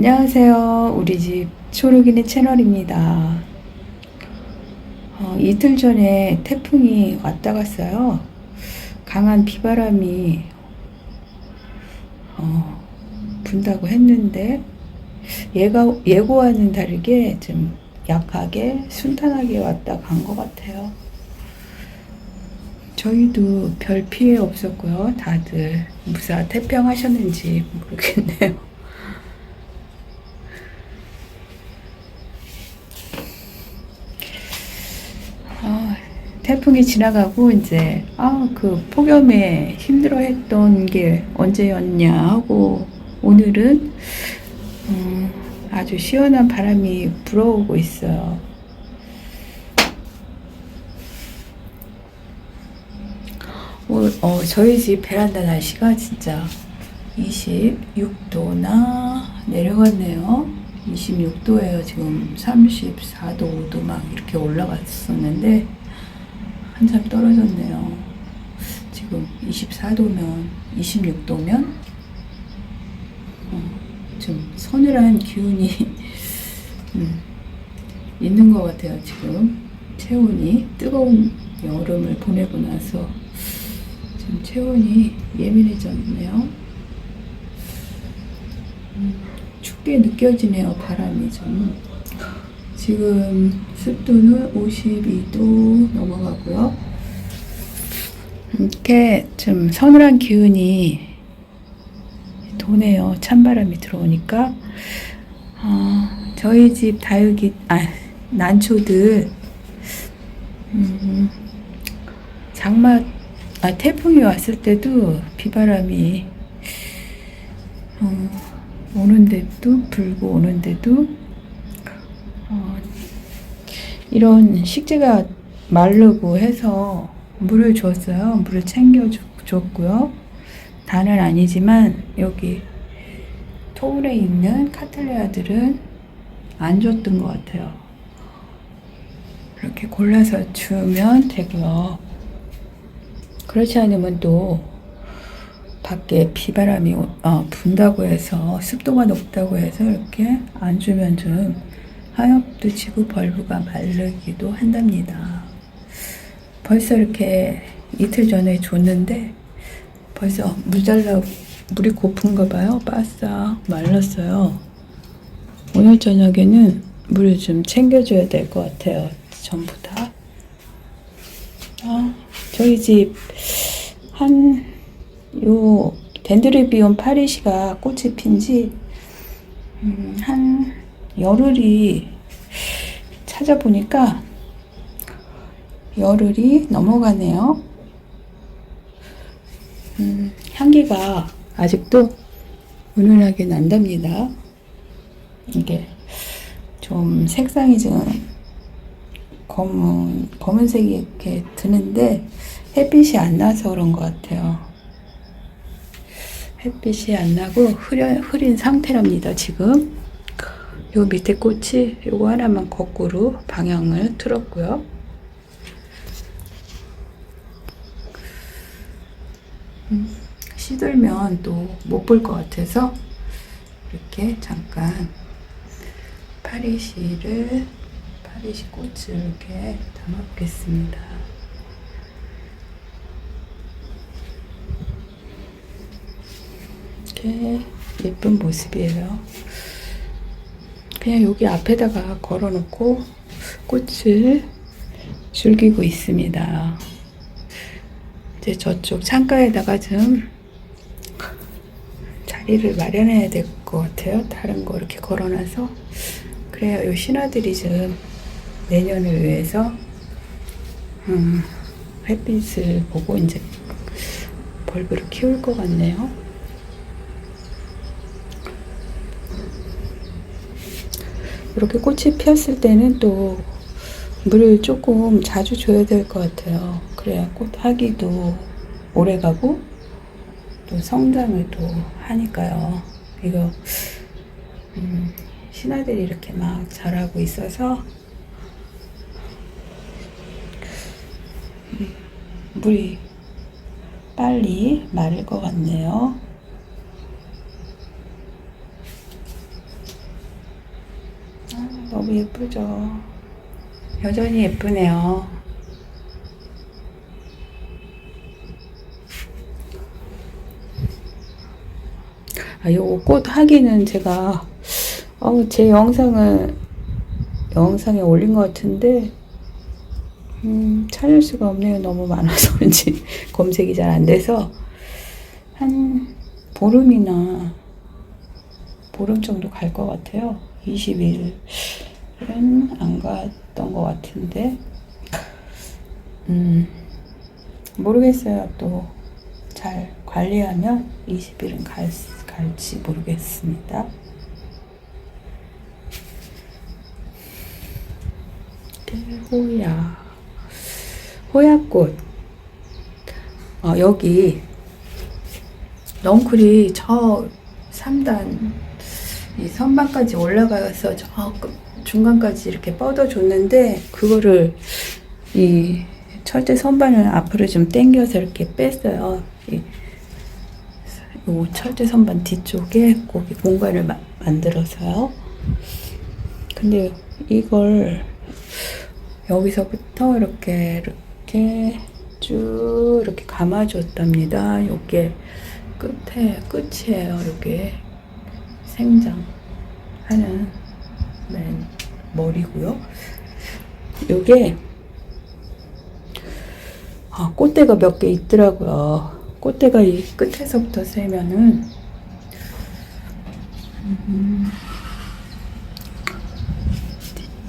안녕하세요. 우리 집 초록이네 채널입니다. 어, 이틀 전에 태풍이 왔다 갔어요. 강한 비바람이 어, 분다고 했는데 예가, 예고와는 다르게 좀 약하게 순탄하게 왔다 간 것 같아요. 저희도 별 피해 없었고요. 다들 무사 태평하셨는지 모르겠네요. 아, 태풍이 지나가고 이제 아 그 폭염에 힘들어했던 게 언제였냐 하고 오늘은 음, 아주 시원한 바람이 불어오고 있어요. 오, 어, 저희 집 베란다 날씨가 진짜 26도나 내려갔네요. 26도예요. 지금 34도, 5도 막 이렇게 올라갔었는데 한참 떨어졌네요. 지금 24도면 26도면 어, 좀 서늘한 기운이 음, 있는 것 같아요. 지금 체온이 뜨거운 여름을 보내고 나서 지금 체온이 예민해졌네요. 음, 춥게 느껴지네요. 바람이 좀. 지금 습도는 52도 넘어가고요. 이렇게 좀 서늘한 기운이 도네요. 찬바람이 들어오니까. 어, 저희 집 다육이, 아, 난초들, 음, 장마, 아, 태풍이 왔을 때도 비바람이, 어, 오는데도, 불고 오는데도, 어, 이런 식재가 마르고 해서 물을 줬어요. 물을 챙겨줬고요. 다는 아니지만 여기 토울에 있는 카틀레아들은 안 줬던 것 같아요. 이렇게 골라서 주면 되고요. 그렇지 않으면 또 밖에 비바람이 어, 분다고 해서 습도가 높다고 해서 이렇게 안 주면 좀 하엽도 지고 벌브가 마르기도 한답니다. 벌써 이렇게 이틀 전에 줬는데 벌써 물 달라고 물이 고픈가 봐요. 바싹 말랐어요. 오늘 저녁에는 물을 좀 챙겨줘야 될 것 같아요. 전부 다. 아, 저희 집 한 요 덴드리비온 파리시가 꽃이 핀지 음, 한 열흘이 찾아보니까 열흘이 넘어가네요. 음, 향기가 아직도 은은하게 난답니다. 이게 좀 색상이 좀 검은, 검은색이 이렇게 드는데 햇빛이 안 나서 그런 것 같아요. 햇빛이 안 나고 흐려, 흐린 상태랍니다, 지금. 요 밑에 꽃이 요거 하나만 거꾸로 방향을 틀었고요. 음, 시들면 또 못 볼 것 같아서 이렇게 잠깐 파리시를 파리시 꽃을 이렇게 담아보겠습니다. 이렇게 예쁜 모습이에요. 그냥 여기 앞에다가 걸어놓고 꽃을 즐기고 있습니다. 이제 저쪽 창가에다가 좀 자리를 마련해야 될 것 같아요. 다른 거 이렇게 걸어놔서 그래야 이 신화들이 좀 내년을 위해서 음, 햇빛을 보고 이제 벌브를 키울 것 같네요. 이렇게 꽃이 피었을 때는 또 물을 조금 자주 줘야 될 것 같아요. 그래야 꽃 하기도 오래 가고 또 성장을 또 하니까요. 이거 음, 신화들이 이렇게 막 자라고 있어서 음, 물이 빨리 마를 것 같네요. 예쁘죠? 여전히 예쁘네요. 아, 요거 꽃 하기는 제가, 어, 제 영상을, 영상에 올린 것 같은데, 음, 찾을 수가 없네요. 너무 많아서 그런지 검색이 잘 안 돼서. 한 보름이나, 보름 정도 갈 것 같아요. 20일 은 안 갔던 것 같은데, 음, 모르겠어요. 또 잘 관리하면 20일은 갈, 갈지 모르겠습니다. 호야. 호야꽃. 어, 여기 넝쿨이 저 3단 이 선반까지 올라가서 저 끝- 중간까지 이렇게 뻗어줬는데 그거를 이 철제 선반을 앞으로 좀 당겨서 이렇게 뺐어요. 이, 요 철제 선반 뒤쪽에 거기 공간을 마- 만들어서요. 근데 이걸 여기서부터 이렇게 이렇게 쭉 이렇게 감아줬답니다. 요게 끝에 끝이에요. 요게 생장하는 맨 머리고요. 요게 아, 꽃대가 몇 개 있더라고요. 꽃대가 이 끝에서부터 세면은 음,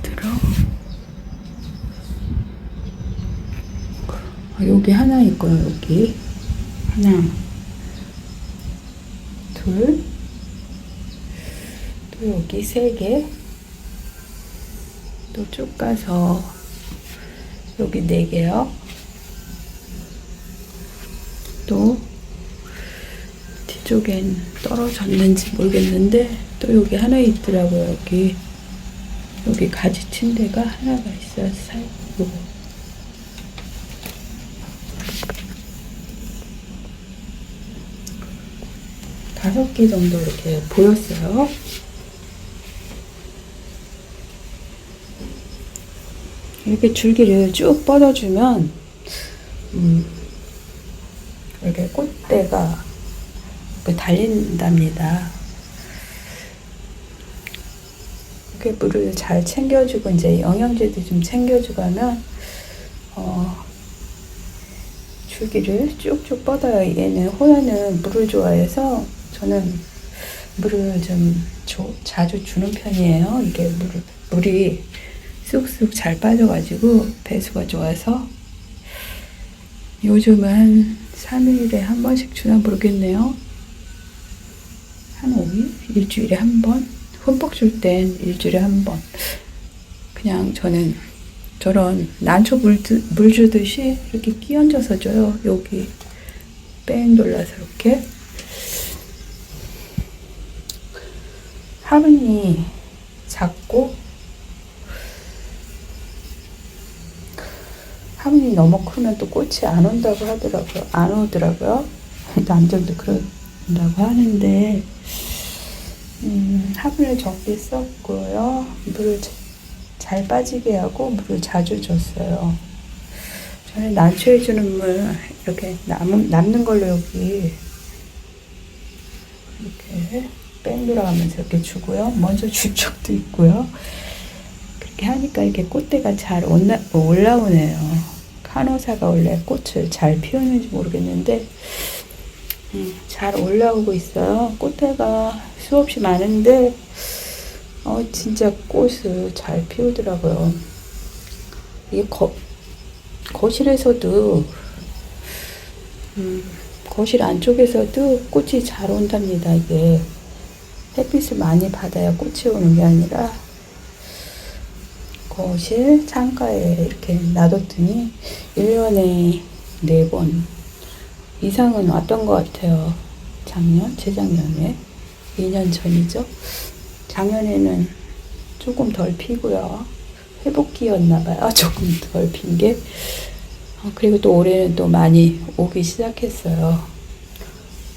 들어. 아, 여기 하나 있고요. 여기 하나, 둘, 또 여기 세 개, 또 쭉 가서 여기 네 개요. 또 뒤쪽엔 떨어졌는지 모르겠는데 또 여기 하나 있더라고요. 여기 여기 가지 침대가 하나가 있어요. 사이 요거. 다섯 개 정도 이렇게 보였어요. 이렇게 줄기를 쭉 뻗어주면 음, 이렇게 꽃대가 이렇게 달린답니다. 이렇게 물을 잘 챙겨주고 이제 영양제도 좀 챙겨주고 하면 어, 줄기를 쭉쭉 뻗어요. 얘는 호야는 물을 좋아해서 저는 물을 좀 조- 자주 주는 편이에요. 이게 물, 물이 쑥쑥 잘 빠져가지고 배수가 좋아서 요즘은 한 3일에 한 번씩 주나 모르겠네요. 한 5일? 일주일에 한 번? 흠뻑 줄 땐 일주일에 한 번. 그냥 저는 저런 난초 물, 드- 물 주듯이 이렇게 끼얹어서 줘요. 여기 뺑 돌려서 이렇게. 화분이 작고 화분이 너무 크면 또 꽃이 안 온다고 하더라고요. 안 오더라고요. 남들도 그런다고 하는데 음, 화분을 적게 썼고요. 물을 자- 잘 빠지게 하고 물을 자주 줬어요. 저는 난초해 주는 물 이렇게 남, 남는 걸로 여기 이렇게 뺑 돌아가면서 이렇게 주고요. 먼저 줄 적도 있고요. 그렇게 하니까 이렇게 꽃대가 잘 올라, 올라오네요. 카노사가 원래 꽃을 잘 피우는지 모르겠는데 음, 잘 올라오고 있어요. 꽃대가 수없이 많은데 어, 진짜 꽃을 잘 피우더라고요. 이 거, 거실에서도 음, 거실 안쪽에서도 꽃이 잘 온답니다. 이게 햇빛을 많이 받아야 꽃이 오는 게 아니라 거실 창가에 이렇게 놔뒀더니 1년에 4번 이상은 왔던 것 같아요. 작년, 재작년에 2년 전이죠. 작년에는 조금 덜 피고요. 회복기였나 봐요. 조금 덜 핀 게. 어, 그리고 또 올해는 또 많이 오기 시작했어요.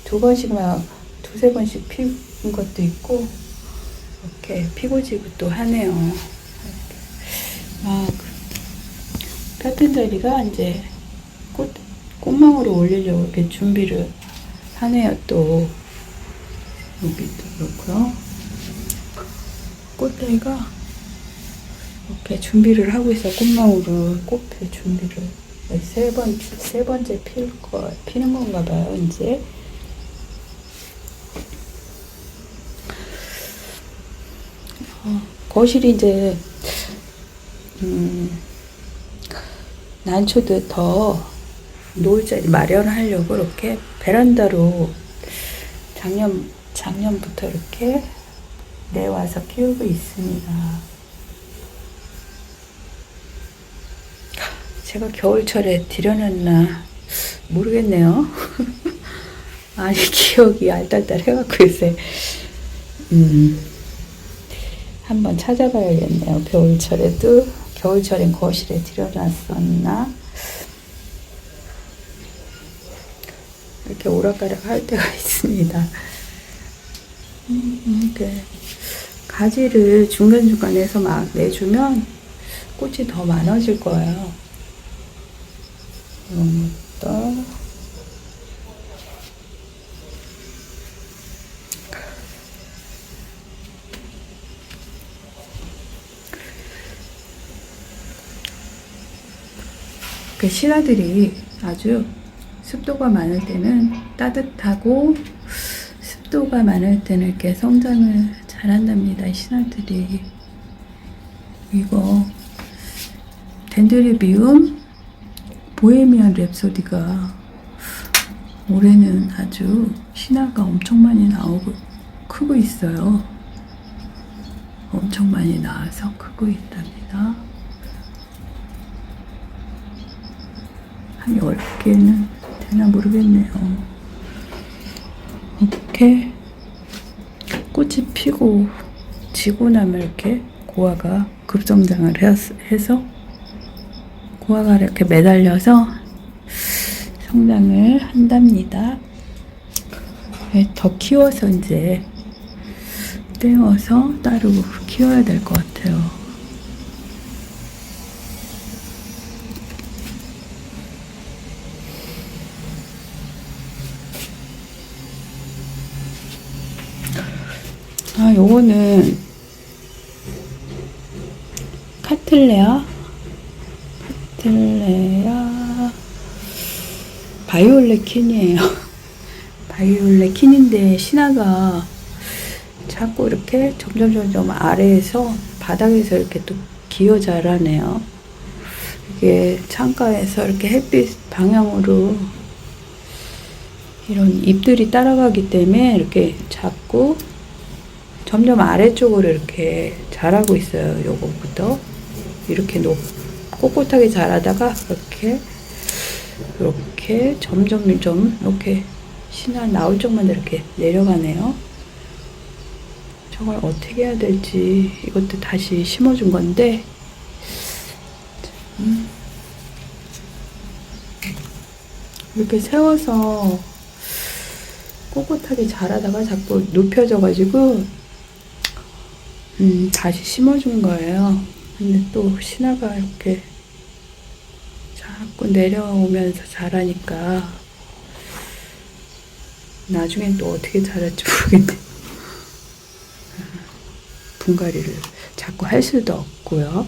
두 번씩 막 두세 번씩 피는 것도 있고 이렇게 피고 지고 또 하네요. 아, 그 펴튼 자리가 이제 꽃, 꽃망울을 올리려고 이렇게 준비를 하네요, 또. 여기도 그렇고요. 꽃다리가 이렇게 준비를 하고 있어, 꽃망울을. 꽃필 준비를. 세 번, 세 번째 필 거, 피는 건가 봐요, 이제. 어, 거실이 이제, 음, 난초도 더 놓을 자리 마련하려고 이렇게 베란다로 작년, 작년부터 이렇게 내와서 키우고 있습니다. 제가 겨울철에 들여놨나 모르겠네요. 아니 기억이 알딸딸 해갖고 요새 음, 한번 찾아봐야겠네요. 겨울철에도 겨울철엔 거실에 들여놨었나 이렇게 오락가락 할 때가 있습니다. 음, 이렇게 가지를 중간중간에서 막 내주면 꽃이 더 많아질 거예요. 이런 것도 그 신화들이 아주 습도가 많을 때는 따뜻하고 습도가 많을 때는 이렇게 성장을 잘한답니다. 이 신화들이 이거 덴드리비움 보헤미안 랩소디가 올해는 아주 신화가 엄청 많이 나오고 크고 있어요. 엄청 많이 나와서 크고 있답니다. 한 10개는 되나 모르겠네요. 이렇게 꽃이 피고 지고 나면 이렇게 고아가 급성장을 해서- 고아가 이렇게 매달려서 성장을 한답니다. 네, 더 키워서 이제 떼어서 따로 키워야 될 것 같아요. 아, 요거는 카틀레아 카틀레아 바이올렛 킨이에요. 바이올렛 킨인데 신화가 자꾸 이렇게 점점 점점 아래에서 바닥에서 이렇게 또 기어 자라네요. 이게 창가에서 이렇게 햇빛 방향으로 이런 잎들이 따라가기 때문에 이렇게 자꾸 점점 아래쪽으로 이렇게 자라고 있어요. 요거부터 이렇게 높 꼿꼿하게 자라다가 이렇게 이렇게 점점 좀 이렇게 신화 나올 쪽만 이렇게 내려가네요. 저걸 어떻게 해야 될지 이것도 다시 심어준 건데 음. 이렇게 세워서 꼿꼿하게 자라다가 자꾸 눕혀져가지고 음, 다시 심어준 거예요. 근데 또 신화가 이렇게 자꾸 내려오면서 자라니까 나중엔 또 어떻게 자랄지 모르겠네. 분갈이를 자꾸 할 수도 없고요.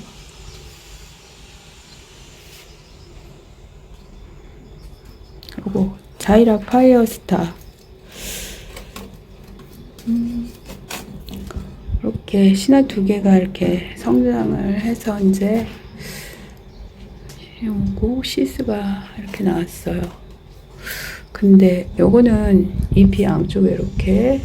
그리고 자이라 파이어스타 이렇게 신화 두 개가 이렇게 성장을 해서 이제 요거 시스가 이렇게 나왔어요. 근데 요거는 잎이 양쪽에 이렇게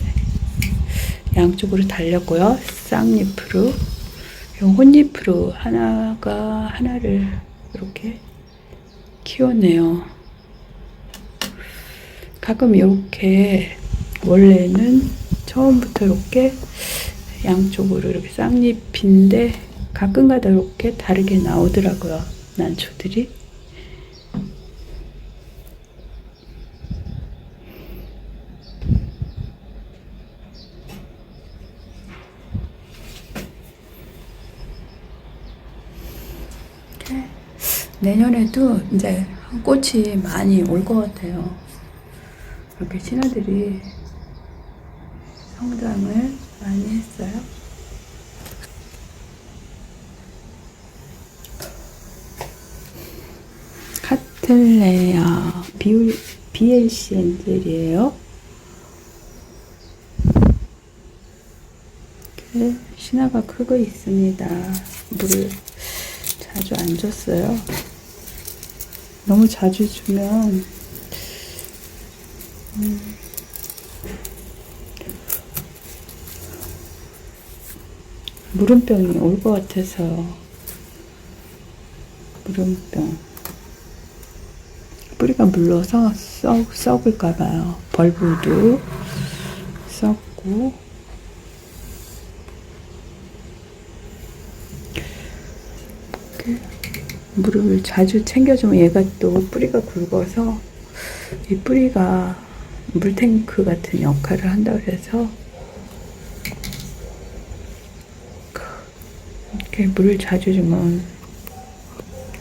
양쪽으로 달렸고요. 쌍잎으로 요 혼잎으로 하나가 하나를 이렇게 키워내요. 가끔 이렇게 원래는 처음부터 이렇게 양쪽으로 이렇게 쌍잎인데 가끔가다 이렇게 다르게 나오더라고요. 난초들이. 내년에도 이제 꽃이 많이 올 것 같아요. 이렇게 신화들이 성장을 많이 했어요. 카틀레아 BLC 엔젤이에요. 이렇게 신화가 크고 있습니다. 물을 자주 안 줬어요. 너무 자주 주면 음, 물음병이 올 것 같아서. 물음병. 뿌리가 물러서 썩, 썩을까 봐요. 벌브도 썩고. 물을 자주 챙겨주면 얘가 또 뿌리가 굵어서 이 뿌리가 물탱크 같은 역할을 한다 그래서 이렇게 물을 자주 주면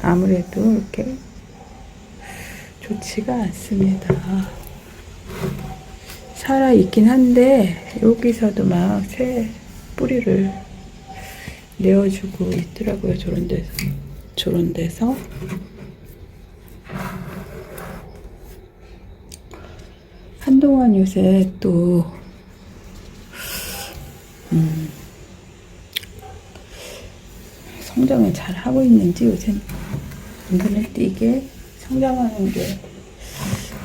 아무래도 이렇게 좋지가 않습니다. 살아 있긴 한데 여기서도 막 새 뿌리를 내어주고 있더라고요. 저런 데서 저런 데서 한동안 요새 또 성장을 잘 하고 있는지 요새 눈에 띄게 성장하는 게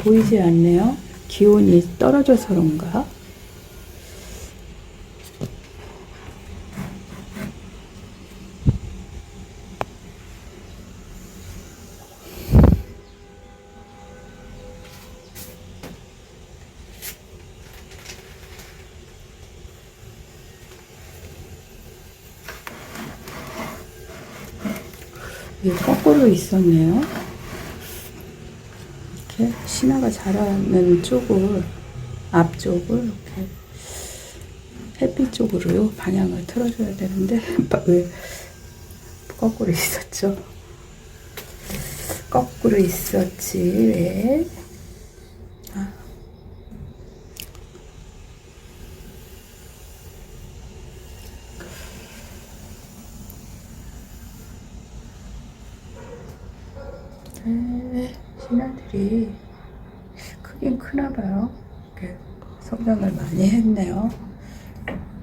보이지 않네요. 기온이 떨어져서 그런가? 거꾸로 있었네요. 이렇게 신화가 자라는 쪽을 앞쪽을 이렇게 햇빛 쪽으로 방향을 틀어줘야 되는데 왜 거꾸로 있었죠? 거꾸로 있었지 왜? 아. 네, 신하들이 크긴 크나 봐요. 이렇게 성장을 많이 했네요.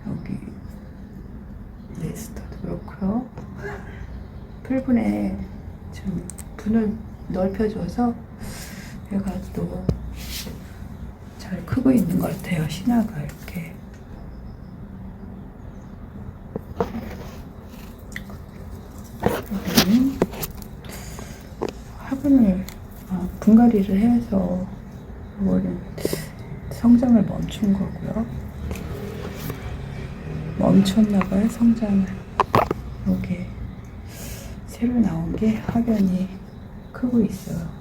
여기 네스터도 그렇고요. 풀분에 좀 분을 넓혀줘서 얘가 또 잘 크고 있는 것 같아요. 신화가 이렇게. 화분을 아, 분갈이를 해서 이거는 성장을 멈춘 거고요. 멈췄나봐요 성장을. 여기 새로 나온 게 화변이 크고 있어요.